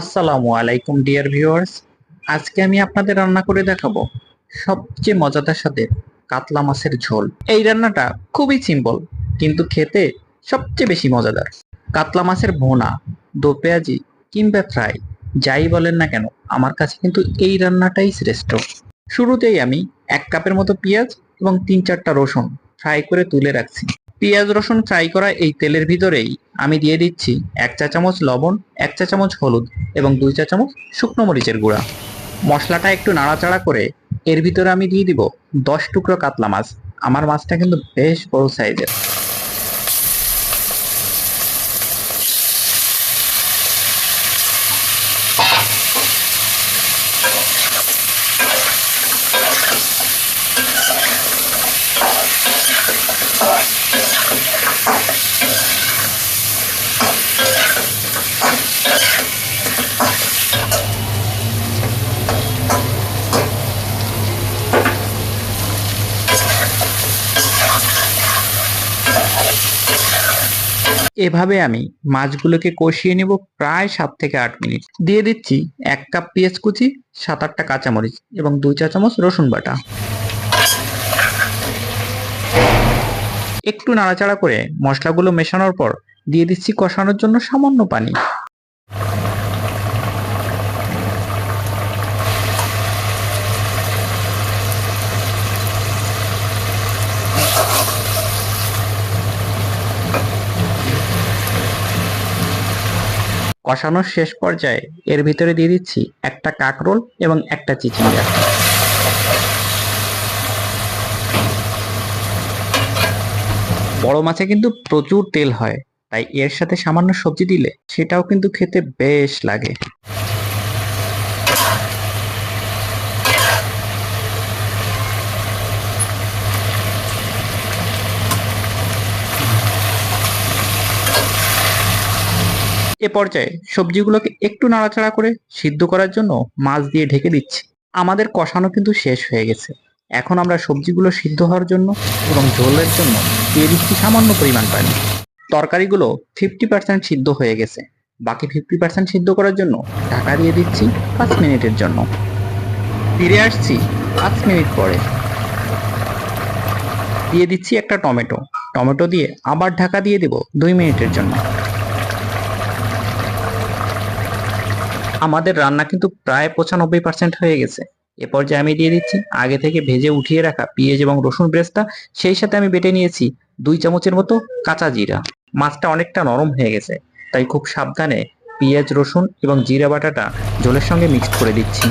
আসসালামু আলাইকুম dear viewers আজকে আমি আপনাদের রান্না করে দেখাবো সবচেয়ে মজাদার সাথে কাতলা মাছের ঝোল। এই রান্নাটা খুবই সিম্পল কিন্তু খেতে সবচেয়ে বেশি মজাদার। কাতলা মাছের ভোনা, দো পেঁয়াজি কিংবা ফ্রাই, যাই বলেন না কেন, আমার কাছে কিন্তু এই রান্নাটাই শ্রেষ্ঠ। শুরুতেই আমি এক কাপের মতো পেঁয়াজ এবং তিন চারটা রসুন ফ্রাই করে তুলে রাখছি। পেঁয়াজ রসুন ফ্রাই করা এই তেলের ভিতরেই আমি দিয়ে দিচ্ছি এক চা চামচ লবণ, এক চা চামচ হলুদ এবং দুই চা চামচ শুকনো মরিচের গুঁড়া। মশলাটা একটু নাড়াচাড়া করে এর ভিতরে আমি দিয়ে দিব দশ টুকরো কাতলা মাছ। আমার মাছটা কিন্তু বেশ বড় সাইজের। এভাবে আমি মাছগুলোকে কষিয়ে নেব প্রায় সাত থেকে আট মিনিট। দিয়ে দিচ্ছি এক কাপ পেঁয়াজ কুচি, সাত আটটা কাঁচামরিচ এবং দুই চা চামচ রসুন বাটা। একটু নাড়াচাড়া করে মশলাগুলো মেশানোর পর দিয়ে দিচ্ছি কষানোর জন্য সামান্য পানি। কষানোর শেষ পর্যায়ে এর ভিতরে দিয়ে দিচ্ছি একটা কাকরোল এবং একটা চিচিঙ্গা। বড় মাছে কিন্তু প্রচুর তেল হয়, তাই এর সাথে সামান্য সবজি দিলে সেটাও কিন্তু খেতে বেশ লাগে। এ পর্যায়ে সবজিগুলোকে একটু নাড়াচাড়া করে সিদ্ধ করার জন্য মাছ দিয়ে ঢেকে দিচ্ছি। আমাদের কষানো কিন্তু শেষ হয়ে গেছে। এখন আমরা সবজিগুলো সিদ্ধ হওয়ার জন্য এবং ঝোলের জন্য দিয়ে দিচ্ছি সামান্য পরিমাণ পানি। তরকারিগুলো ফিফটি পার্সেন্ট সিদ্ধ হয়ে গেছে। বাকি ফিফটি পার্সেন্ট সিদ্ধ করার জন্য ঢাকা দিয়ে দিচ্ছি পাঁচ মিনিটের জন্য। ফিরে আসছি পাঁচ মিনিট পরে। দিয়ে দিচ্ছি একটা টমেটো। টমেটো দিয়ে আবার ঢাকা দিয়ে দেব দুই মিনিটের জন্য। আমাদের রান্না কিন্তু প্রায় পঁচানব্বই পার্সেন্ট হয়ে গেছে। এ পর্যায়ে আমি দিয়ে দিচ্ছি, আগে থেকে ভেজে উঠিয়ে রাখা পেঁয়াজ এবং রসুন ব্রেস্তা সেই সাথে আমি বেটে নিয়েছি দুই চামচের মতো কাঁচা জিরা। মাছটা অনেকটা নরম হয়ে গেছে, তাই খুব সাবধানে পেঁয়াজ, রসুন এবং জিরা বাটাটা জলের সঙ্গে মিক্সড করে দিচ্ছি।